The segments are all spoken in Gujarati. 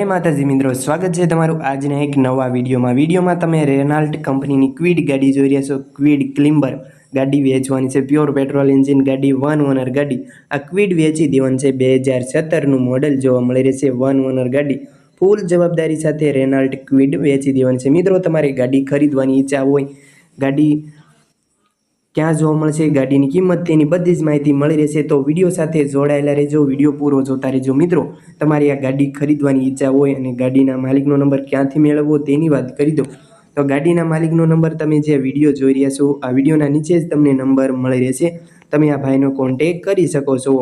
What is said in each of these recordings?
જય માતાજી મિત્રો, સ્વાગત છે તમારું આજના એક નવા વિડીયોમાં. વિડીયોમાં તમે રેનાલ્ટ કંપનીની ક્વિડ ગાડી જોઈ રહ્યા છો. ક્વિડ ક્લિમ્બર ગાડી વેચવાની છે. પ્યોર પેટ્રોલ એન્જિન ગાડી, વન ઓનર ગાડી. આ ક્વિડ વેચી દેવાની છે. બે હજાર સત્તરનું મોડલ જોવા મળી રહેશે વન ઓનર ગાડી. ફૂલ જવાબદારી સાથે રેનાલ્ટ ક્વિડ વેચી દેવાની છે. મિત્રો, તમારે ગાડી ખરીદવાની ઈચ્છા હોય, ગાડી ક્યાં જોવા મળશે ગાડીની કિંમત, તેની બધી જ માહિતી મળી રહેશે. તો વીડિયો સાથે જોડાયેલા રહેજો. વીડિયો પૂરો જોતા રહેજો. મિત્રો, તમારી આ ગાડી ખરીદવાની ઈચ્છા હોય અને ગાડીના માલિકનો નંબર ક્યાંથી મેળવવો તેની વાત કરી દો તો ગાડીના માલિકનો નંબર તમે જે વીડિયો જોઈ રહ્યા છો, આ વિડીયોના નીચે જ તમને નંબર મળી રહેશે. તમે આ ભાઈનો કોન્ટેક કરી શકો છો.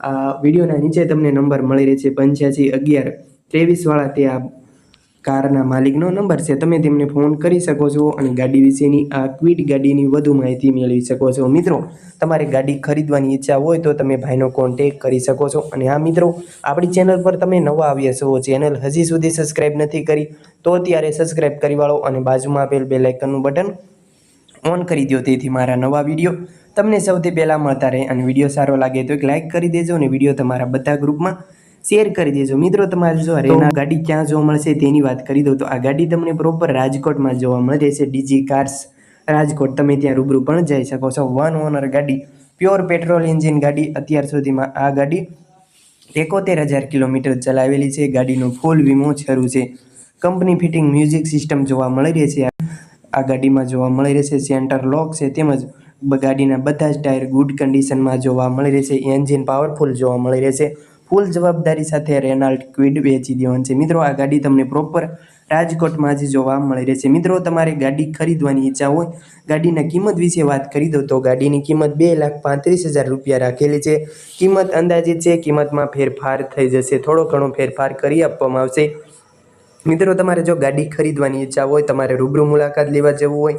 આ વિડીયોના નીચે તમને નંબર મળી રહેશે. પંચ્યાસી અગિયાર ત્રેવીસવાળા તે આ કારના માલિકનો નંબર છે, તમે તેમને ફોન કરી શકો છો અને ગાડી વિશેની આ ક્વિટ ગાડીની વધુ માહિતી મેળવી શકો છો. મિત્રો, તમારે ગાડી ખરીદવાની ઈચ્છા હોય તો તમે ભાઈનો કોન્ટેક કરી શકો છો. અને આ મિત્રો, આપણી ચેનલ પર તમે નવા આવ્યા છો, ચેનલ હજી સુધી સબસ્ક્રાઈબ નથી કરી, તો ત્યારે સબસ્ક્રાઈબ કરી વાળો અને બાજુમાં આપેલ બે લાઇકનનું બટન ઓન કરી દો તેથી મારા નવા વીડિયો તમને સૌથી પહેલાં મળતા રહે. અને વીડિયો સારો લાગે તો એક લાઇક કરી દેજો અને વીડિયો તમારા બધા ગ્રુપમાં શેર કરી દેજો. મિત્રો તમારે જો રેના ગાડી ક્યાં જોવા મળશે તેની વાત કરી દઉં. તો આ ગાડી તમને પ્રોપર રાજકોટમાં જોવા મળે છે. DG cars Rajkot. તમે ત્યાં રૂબરૂ પણ જઈ શકો છો. વન ઓનર ગાડી. પ્યોર પેટ્રોલ એન્જિન ગાડી. અત્યાર સુધીમાં આ ગાડી એકોતેર હજાર કિલોમીટર ચલાવેલી છે. ગાડીનો ફૂલ વીમો શરૂ છે. કંપની ફિટિંગ મ્યુઝિક સિસ્ટમ જોવા મળી રહી છે. આ ગાડીમાં જોવા મળી રહેશે સેન્ટર લોક છે. તેમજ ગાડીના બધા જ ટાયર ગુડ કન્ડિશનમાં જોવા મળી રહેશે એન્જિન પાવરફુલ જોવા મળી રહેશે ફૂલ જવાબદારી સાથે રેનાલ્ટ ક્વિડ વેચી દેવાની છે. મિત્રો, આ ગાડી તમને પ્રોપર રાજકોટમાં જ જોવા મળી રહેશે. મિત્રો, તમારે ગાડી ખરીદવાની ઈચ્છા હોય, ગાડીના કિંમત વિશે વાત કરી દો તો ગાડીની કિંમત બે લાખ પાંત્રીસ હજાર રૂપિયા રાખેલી છે. કિંમત અંદાજિત છે, કિંમતમાં ફેરફાર થઈ જશે. થોડો ઘણો ફેરફાર કરી આપવામાં આવશે. મિત્રો, તમારે જો ગાડી ખરીદવાની ઈચ્છા હોય, તમારે રૂબરૂ મુલાકાત લેવા જવું હોય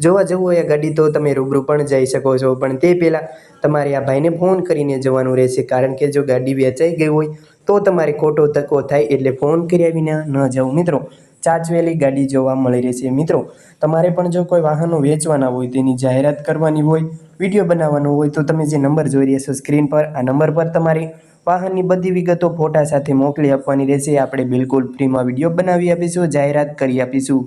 જોવા જવું હોય આ ગાડી તો તમે રૂબરૂ પણ જઈ શકો છો. પણ તે પહેલાં તમારે આ ભાઈને ફોન કરીને જવાનું રહેશે. કારણ કે જો ગાડી વેચાઈ ગઈ હોય, તો તમારે ખોટો ધક્કો થાય એટલે ફોન કર્યા વિના ન જવું. મિત્રો, ચાચવેલી ગાડી જોવા મળી રહેશે. મિત્રો, તમારે પણ જો કોઈ વાહનો વેચવાના હોય, તેની જાહેરાત કરવાની હોય, વીડિયો બનાવવાનો હોય, તો તમે જે નંબર જોઈ રહ્યા છો સ્ક્રીન પર, આ નંબર પર તમારી વાહનની બધી વિગતો ફોટા સાથે મોકલી આપવાની રહેશે. આપણે બિલકુલ ફ્રીમાં વીડિયો બનાવી આપીશું, જાહેરાત કરી આપીશું.